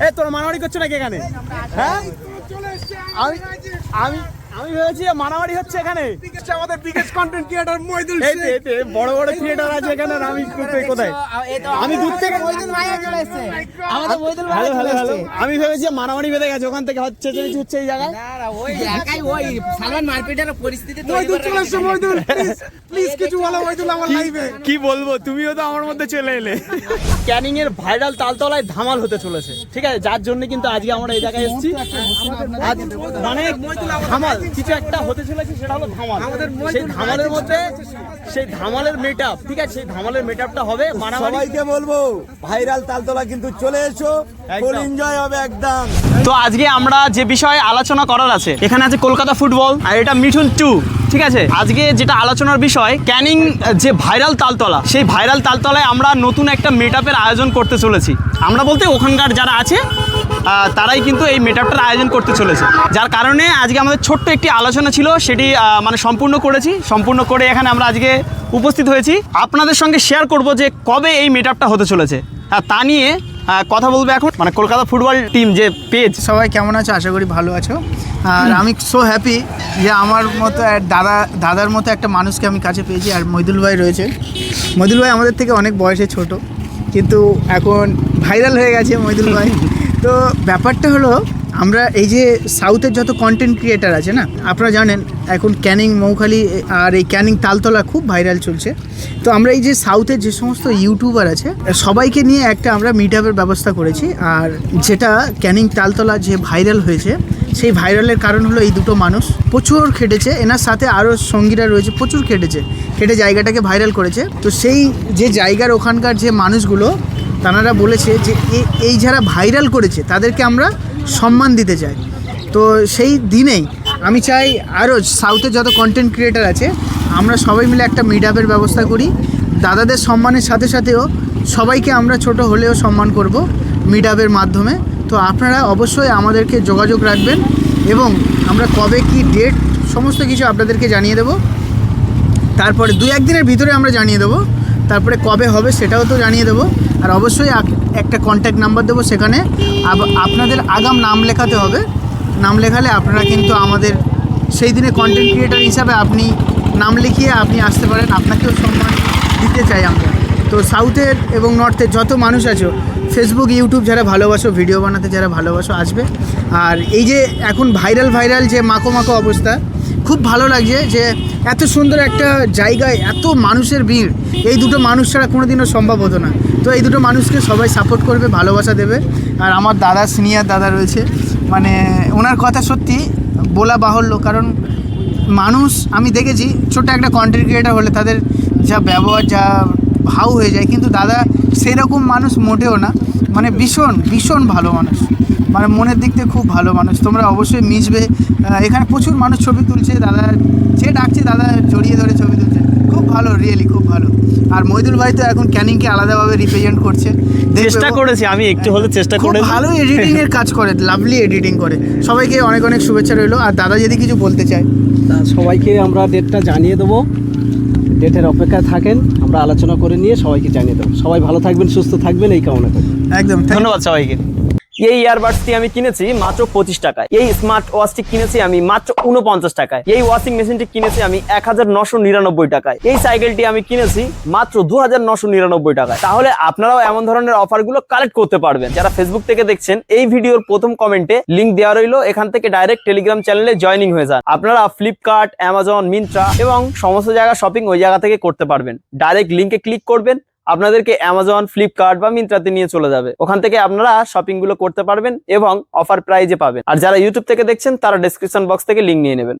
এ তোর মারামারি করছ নাকি এখানে? হ্যাঁ? আমি আমি আমি ভেবেছি মারামারি হচ্ছে এখানে। আমাদের বিগেস্ট কন্টেন্ট ক্রিয়েটর মইদুল তো, এই বড় বড় থিয়েটার আছে এখানে আমি কোথায় কোথায়? আমি দূর থেকে আমাদের মইদুল ভাই হ্যালো হ্যালো চলে হ্যালো এসছে। আমি ভেবেছি মারামারি বেঁধে গেছে ওখান থেকে হচ্ছে চেঁচামেচি হচ্ছে এই জায়গায়। না, না, ওই একাই ওই সালমান মারপিটের পরিস্থিতি তৈরি মইদুল চলে এসছে মইদুল প্লিজ কিছু বলো মইদুল আমার লাইভে কি বলব তুমিও তো আমার মধ্যে চলে এলে। ক্যানিং এর ভাইরাল তালতলায় ধামাল হতে চলেছে ঠিক আছে? যার জন্য কিন্তু আজকে আমরা এই জায়গায় এসেছি। মানে ধামাল। কিছু একটা হতে চলেছে সেটা হলো ধামাল। সেই ধামালের মধ্যে সেই ধামালের মেট ঠিক আছে? সেই ধামালের মেট হবে সবাইকে বলব ভাইরাল তালতলা কিন্তু চলে এসো। ফুল এনজয় হবে একদম। তো আজকে আমরা যে বিষয়ে আলোচনা করার আছে এখানে আছে কলকাতা ফুটবল আর এটা মিঠুন টু ঠিক আছে? আজকে যেটা আলোচনার বিষয় ক্যানিং যে ভাইরাল তালতলা সেই ভাইরাল তালতলায় আমরা নতুন একটা মেট আয়োজন করতে চলেছি। আমরা বলতে ওখানকার যারা আছে তারাই কিন্তু এই মেটআপটার আয়োজন করতে চলেছে। যার কারণে আজকে আমাদের ছোট্ট একটি আলোচনা ছিল, সেটি মানে সম্পূর্ণ করেছি। সম্পূর্ণ করে এখানে আমরা আজকে উপস্থিত হয়েছি। আপনাদের সঙ্গে শেয়ার করব যে কবে এই মেট হতে চলেছে। হ্যাঁ তা নিয়ে কথা বলব এখন। মানে কলকাতা ফুটবল টিম যে পেজ সবাই কেমন আছো? আশা করি ভালো আছো। আর আমি সো হ্যাপি যে আমার মতো দাদা, দাদার মতো একটা মানুষকে আমি কাছে পেয়েছি। আর মইদুল ভাই রয়েছে। মইদুল ভাই আমাদের থেকে অনেক বয়সে ছোট। কিন্তু এখন ভাইরাল হয়ে গেছে মৈদুল ভাই। তো ব্যাপারটা হলো, আমরা এই যে সাউথের যত কন্টেন্ট ক্রিয়েটার আছে না, আপনারা জানেন এখন ক্যানিং মৌখালি আর এই ক্যানিং তালতলা খুব ভাইরাল চলছে। তো আমরা এই যে সাউথের যে সমস্ত ইউটিউবার আছে, সবাইকে নিয়ে একটা আমরা মিট আপের ব্যবস্থা করেছি। আর যেটা ক্যানিং তালতলা যে ভাইরাল হয়েছে, সেই ভাইরালের কারণ হলো এই দুটো মানুষ। প্রচুর খেটেছে, এনার সাথে আরও সঙ্গীরা রয়েছে, প্রচুর খেটেছে। খেটে জায়গাটাকে ভাইরাল করেছে। তো সেই যে জায়গার ওখানকার যে মানুষগুলো তারা বলেছে যে এই যারা ভাইরাল করেছে, তাদেরকে আমরা সম্মান দিতে চাই। তো সেই দিনেই আমি চাই আরও সাউথে যত কন্টেন্ট ক্রিয়েটার আছে, আমরা সবাই মিলে একটা মিট আপের ব্যবস্থা করি। দাদাদের সম্মানের সাথে সাথেও সবাইকে আমরা ছোট হলেও সম্মান করব মিট আপের মাধ্যমে। তো আপনারা অবশ্যই আমাদেরকে যোগাযোগ রাখবেন এবং আমরা কবে কি ডেট সমস্ত কিছু আপনাদেরকে জানিয়ে দেবো। তারপরে দু একদিনের ভিতরে আমরা জানিয়ে দেবো। তারপরে কবে হবে সেটাও তো জানিয়ে দেবো। আর অবশ্যই একটা কন্ট্যাক্ট নাম্বার দেবো সেখানে। আপনাদের আগাম নাম লেখাতে হবে। নাম লেখালে আপনারা কিন্তু আমাদের সেই দিনে কন্টেন্ট ক্রিয়েটার হিসাবে আপনি নাম লিখিয়ে আপনি আসতে পারেন। আপনাকেও সম্মান দিতে চাই আমরা। তো সাউথের এবং নর্থের যত মানুষ আছো ফেসবুক ইউটিউব যারা ভালোবাসো ভিডিও বানাতে যারা ভালোবাসো, আসবে। আর এই যে এখন ভাইরাল ভাইরাল যে মাখো মাখো অবস্থা খুব ভালো লাগছে যে এত সুন্দর একটা জায়গায় এত মানুষের ভিড়। এই দুটো মানুষ ছাড়া কোনো দিনও সম্ভব হতো না। তো এই দুটো মানুষকে সবাই সাপোর্ট করবে, ভালোবাসা দেবে। আর আমার দাদা, সিনিয়র দাদা রয়েছে। মানে ওনার কথা সত্যি বলা বাহুল্য, কারণ মানুষ, আমি দেখেছি ছোট্ট একটা কন্টেন্ট ক্রিয়েটার হলে তাদের যা ব্যবহার, যা ভাও হয়ে যায় কিন্তু দাদা সেরকম মানুষ মোটেও না। মানে ভীষণ ভীষণ ভালো মানুষ। মানে মনের দিক থেকে খুব ভালো মানুষ। তোমরা অবশ্যই মিশবে। এখানে প্রচুর মানুষ ছবি তুলছে। দাদা যে ডাকছে দাদা জড়িয়ে ধরে ছবি তুলছে। খুব ভালো রিয়েলি খুব ভালো। আর মইদুল ভাই তো এখন ক্যানিংকে আলাদাভাবে রিপ্রেজেন্ট করছে। চেষ্টা করেছি আমি একটু হলে চেষ্টা করে ভালো এডিটিং এর কাজ করে লাভলি এডিটিং করে। সবাইকে অনেক অনেক শুভেচ্ছা রইল। আর দাদা যদি কিছু বলতে চায়। তা সবাইকে আমরা ডেটটা জানিয়ে দেবো। ডেটের অপেক্ষা থাকেন আমরা আলোচনা করে নিয়ে সবাইকে জানিয়ে দেবো। সবাই ভালো থাকবেন সুস্থ থাকবেন এই কামনা করি। একদম ধন্যবাদ সবাইকে। এই ইয়ারবাডসটি আমি কিনেছি মাত্র পঁচিশ টাকায়। এই স্মার্ট ওয়াচটি কিনেছি আমি মাত্র উনপঞ্চাশ টাকায়। এই ওয়াশিং মেশিনটি কিনেছি আমি এক হাজার নশো নিরানব্বই টাকায়। এই সাইকেলটি আমি কিনেছি মাত্র দু হাজার নশো নিরানব্বই টাকায়। তাহলে আপনারাও এমন ধরনের অফারগুলো কালেক্ট করতে পারবেন। যারা ফেসবুক থেকে দেখছেন, এই ভিডিওর প্রথম কমেন্টে লিঙ্ক দেওয়া রইল। এখান থেকে ডাইরেক্ট টেলিগ্রাম চ্যানেলে জয়নিং হয়ে যান। আপনারা ফ্লিপকার্ট অ্যামাজন মিন্ত্রা এবং সমস্ত জায়গা শপিং ওই জায়গা থেকে করতে পারবেন। ডাইরেক্ট লিঙ্কে ক্লিক করবেন। আপনাদেরকে অ্যামাজন ফ্লিপকার্ট বা মিন্ত্রাতে নিয়ে চলে যাবে। ওখান থেকে আপনারা শপিংগুলো করতে পারবেন এবং অফার প্রাইজে পাবেন। আর যারা ইউটিউব থেকে দেখছেন, তারা ডিসক্রিপশন বক্স থেকে লিঙ্ক নিয়ে নেবেন।